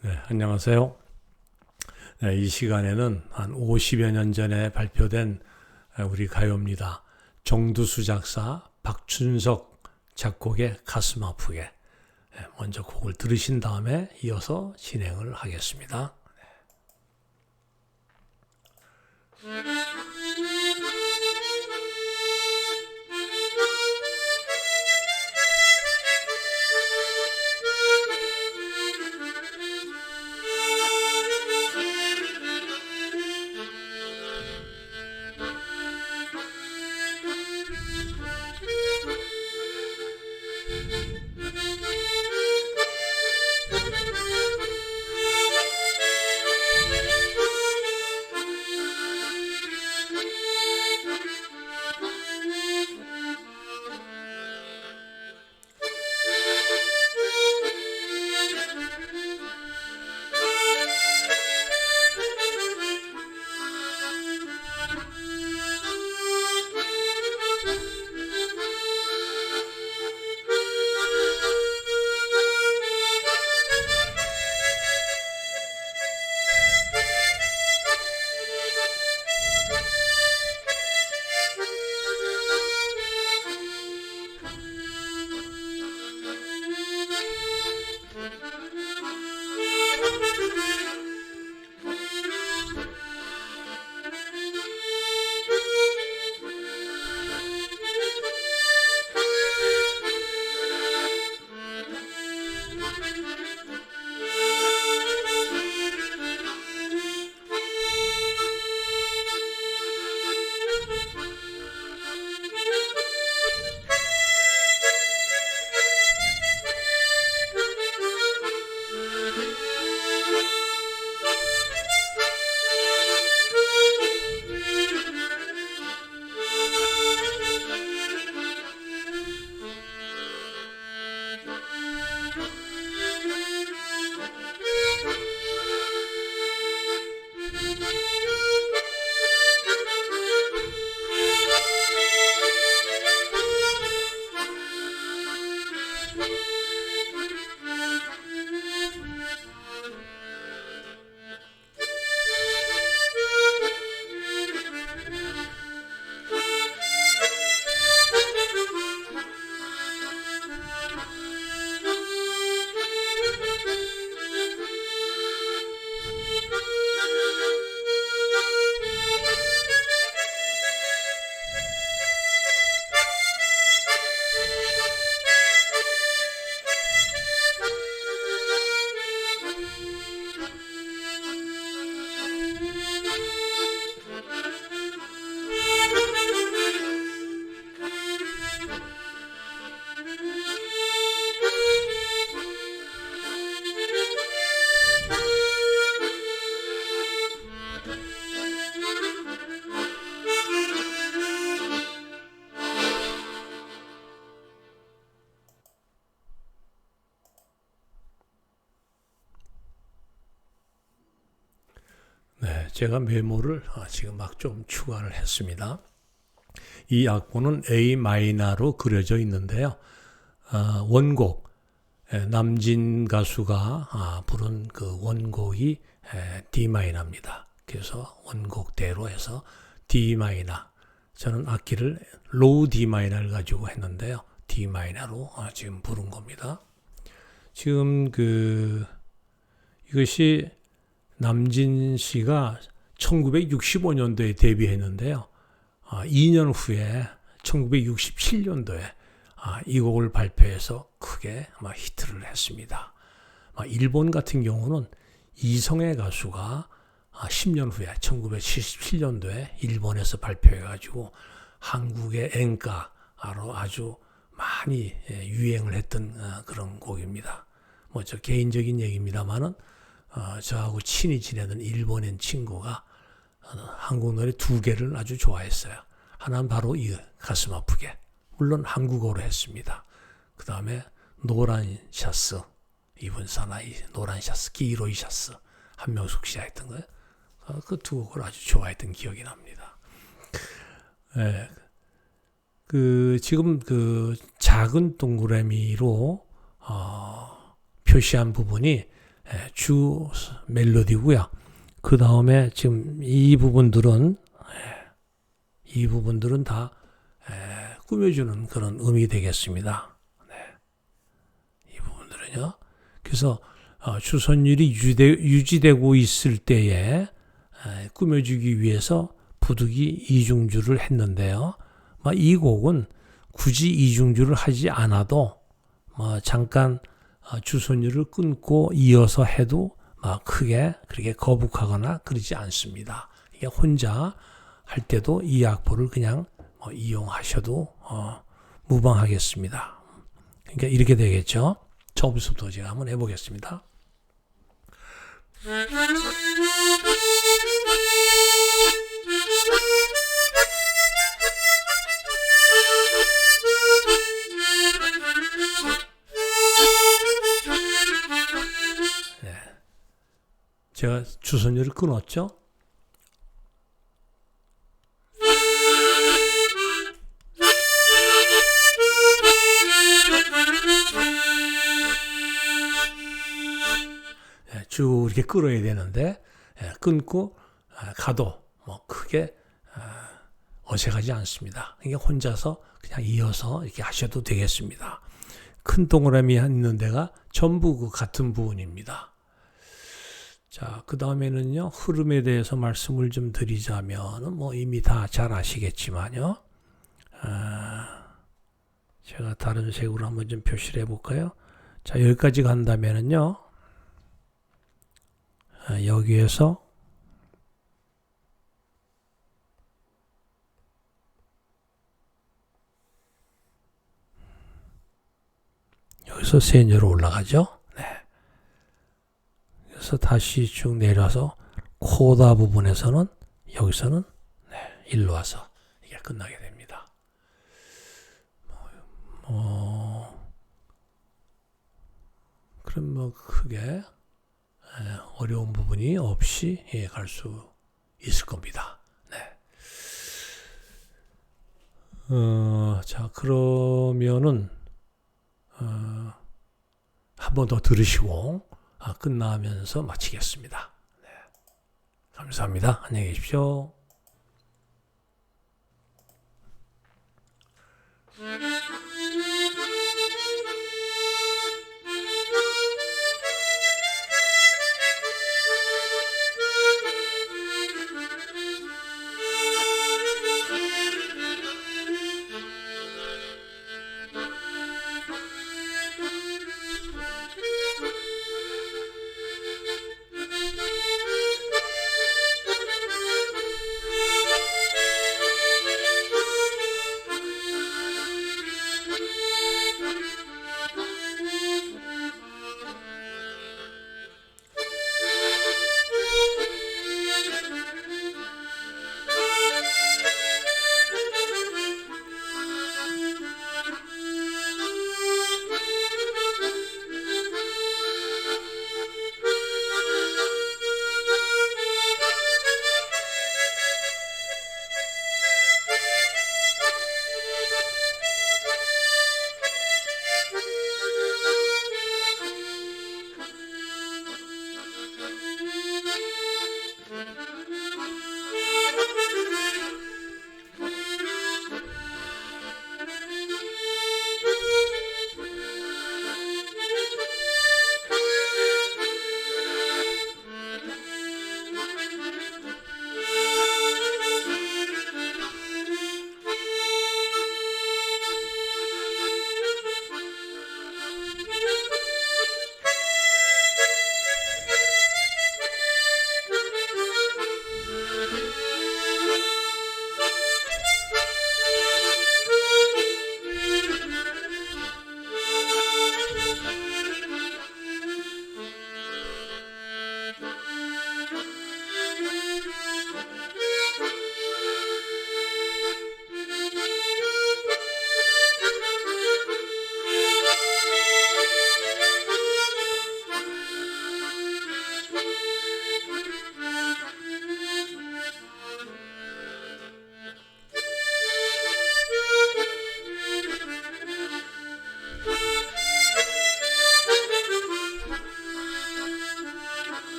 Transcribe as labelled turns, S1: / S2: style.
S1: 네, 안녕하세요. 네, 이 시간에는 한 50여 년 전에 발표된 우리 가요입니다. 정두수 작사, 박춘석 작곡의 가슴 아프게. 네, 먼저 곡을 들으신 다음에 이어서 진행을 하겠습니다. 네, 제가 메모를 아, 지금 막 좀 추가를 했습니다. 이 악보는 A 마이너로 그려져 있는데요. 아, 원곡 남진 가수가 아, 부른 그 원곡이 D 마이너입니다. 그래서 원곡대로 해서 D 마이너. 저는 악기를 로우 D 마이너를 가지고 했는데요. D 마이너로 지금 부른 겁니다. 지금 그 이것이 남진 씨가 1965년도에 데뷔했는데요. 아, 2년 후에 1967년도에 아, 이 곡을 발표해서 크게 아마 히트를 했습니다. 아, 일본 같은 경우는 이성의 가수가 아, 10년 후에 1977년도에 일본에서 발표해가지고 한국의 엔가로 아주 많이 예, 유행을 했던 어, 그런 곡입니다. 뭐 저 개인적인 얘기입니다만은 어, 저하고 친히 지내던 일본인 친구가 어, 한국 노래 두 개를 아주 좋아했어요. 하나는 바로 이 가슴 아프게. 물론 한국어로 했습니다. 그 다음에 노란 샤스 입은 사나이 노란 샤스 기로이 샤스 한명숙 씨가 했던 거예요. 어, 그두 곡을 아주 좋아했던 기억이 납니다. 예. 그 지금 그 작은 동그라미로 어, 표시한 부분이 예, 주 멜로디고요. 그 다음에 지금 이 부분들은 예, 이 부분들은 다 예, 꾸며주는 그런 음이 되겠습니다. 네. 이 부분들은요. 그래서 어, 주선율이 유지되, 유지되고 있을 때에 에, 꾸며주기 위해서 부득이 이중주를 했는데요. 뭐, 이 곡은 굳이 이중주를 하지 않아도 뭐 잠깐 어, 주선율을 끊고 이어서 해도 막 크게 그렇게 거북하거나 그러지 않습니다. 이게 혼자 할 때도 이 악보를 그냥 뭐 이용하셔도 어, 무방하겠습니다. 그러니까 이렇게 되겠죠. 처음부터 제가 한번 해보겠습니다. 제가 주선율을 끊었죠. 예, 쭉 이렇게 끌어야 되는데 예, 끊고 아, 가도 뭐 크게 아, 어색하지 않습니다. 이게 혼자서 그냥 이어서 이렇게 하셔도 되겠습니다. 큰 동그라미 있는 데가 전부 그 같은 부분입니다. 자, 그 다음에는요, 흐름에 대해서 말씀을 좀 드리자면, 뭐 이미 다 잘 아시겠지만요, 아, 제가 다른 색으로 한번 좀 표시를 해볼까요? 자, 여기까지 간다면은요, 아, 여기에서 여기서 세녀로 올라가죠. 네. 그래서 다시 쭉 내려서 코다 부분에서는 여기서는 네, 일로 와서 이게 끝나게 됩니다. 뭐, 그럼 뭐 크게 예, 어려운 부분이 없이 예, 갈 수 있을 겁니다. 네. 어, 자 그러면은 어, 한번 더 들으시고 아, 끝나면서 마치겠습니다. 네. 감사합니다. 안녕히 계십시오.